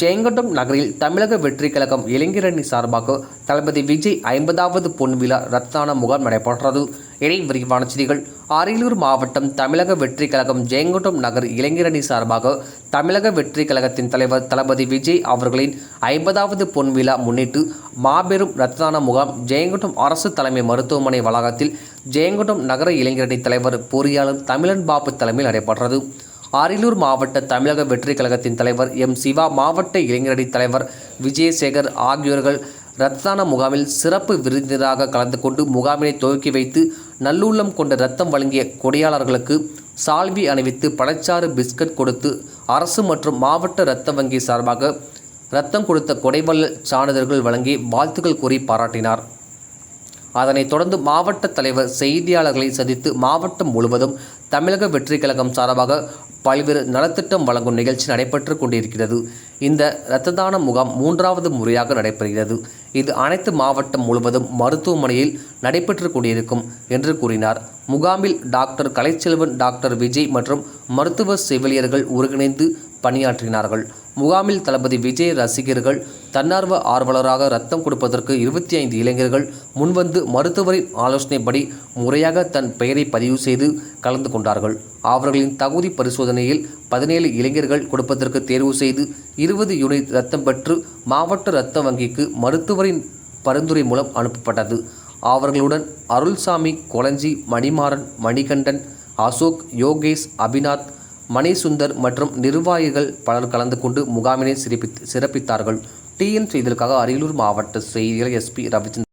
ஜெயங்கொண்டம் நகரில் தமிழக வெற்றி கழகம் இளைஞரணி சார்பாக தளபதி விஜய் ஐம்பதாவது பொன் விழா ரத்தான முகாம் நடைபெற்றது. இணை விரிவான செய்திகள். அரியலூர் மாவட்டம் தமிழக வெற்றி கழகம் ஜெயங்கொண்டம் நகர் இளைஞரணி சார்பாக தமிழக வெற்றி கழகத்தின் தலைவர் தளபதி விஜய் அவர்களின் ஐம்பதாவது பொன் விழா முன்னிட்டு மாபெரும் ரத்தான முகாம் ஜெயங்கொண்டம் அரசு தலைமை மருத்துவமனை வளாகத்தில் ஜெயங்கொண்டம் நகர இளைஞரணி தலைவர் பொறியாளர் தமிழன் பாபு தலைமையில் நடைபெற்றது. அரியலூர் மாவட்ட தமிழக வெற்றி கழகத்தின் தலைவர் எம் சிவா மாவட்ட இளைஞரணி தலைவர் விஜயசேகர் ஆகியோர்கள் இரத்ததான முகாமில் சிறப்பு விருந்தினராக கலந்து கொண்டு முகாமினை துவக்கி வைத்து நல்லுள்ளம் கொண்ட ரத்தம் வழங்கிய கொடையாளர்களுக்கு சால்வி அணிவித்து பழச்சாறு பிஸ்கட் கொடுத்து அரசு மற்றும் மாவட்ட இரத்த வங்கி சார்பாக ரத்தம் கொடுத்த கொடைவள்ளல் சான்றிதழ்கள் வழங்கி வாழ்த்துக்கள் கூறி பாராட்டினார். அதனைத் தொடர்ந்து மாவட்ட தலைவர் செய்தியாளர்களை சந்தித்து மாவட்டம் முழுவதும் தமிழக வெற்றி கழகம் சார்பாக பல்வேறு நலத்திட்டம் வழங்கும் நிகழ்ச்சி நடைபெற்று கொண்டிருக்கிறது. இந்த இரத்த தான முகாம் மூன்றாவது முறையாக நடைபெறுகிறது. இது அனைத்து மாவட்டம் முழுவதும் மருத்துவமனையில் நடைபெற்று கொண்டிருக்கும் என்று கூறினார். முகாமில் டாக்டர் கலைச்செல்வன் டாக்டர் விஜய் மற்றும் மருத்துவ செவிலியர்கள் ஒருங்கிணைந்து பணியாற்றினார்கள். முகாமில் தளபதி விஜய் ரசிகர்கள் தன்னார்வ ஆர்வலராக ரத்தம் கொடுப்பதற்கு இருபத்தி ஐந்து இளைஞர்கள் முன்வந்து மருத்துவரின் ஆலோசனைப்படி முறையாக தன் பெயரை பதிவு செய்து கலந்து கொண்டார்கள். அவர்களின் தகுதி பரிசோதனையில் பதினேழு இளைஞர்கள் கொடுப்பதற்கு தேர்வு செய்து இருபது யூனிட் ரத்தம் பெற்று மாவட்ட இரத்த வங்கிக்கு மருத்துவரின் பரிந்துரை மூலம் அனுப்பப்பட்டது. அவர்களுடன் அருள்சாமி கொளஞ்சி மணிமாறன் மணிகண்டன் அசோக் யோகேஷ் அபிநாத் மணிசுந்தர் மற்றும் நிர்வாகிகள் பலர் கலந்து கொண்டு முகாமினை சிறப்பித்தார்கள். டிஎன் செய்திகளுக்காக அரியலூர் மாவட்ட செய்திகளை எஸ்பி ரவிச்சந்திரன்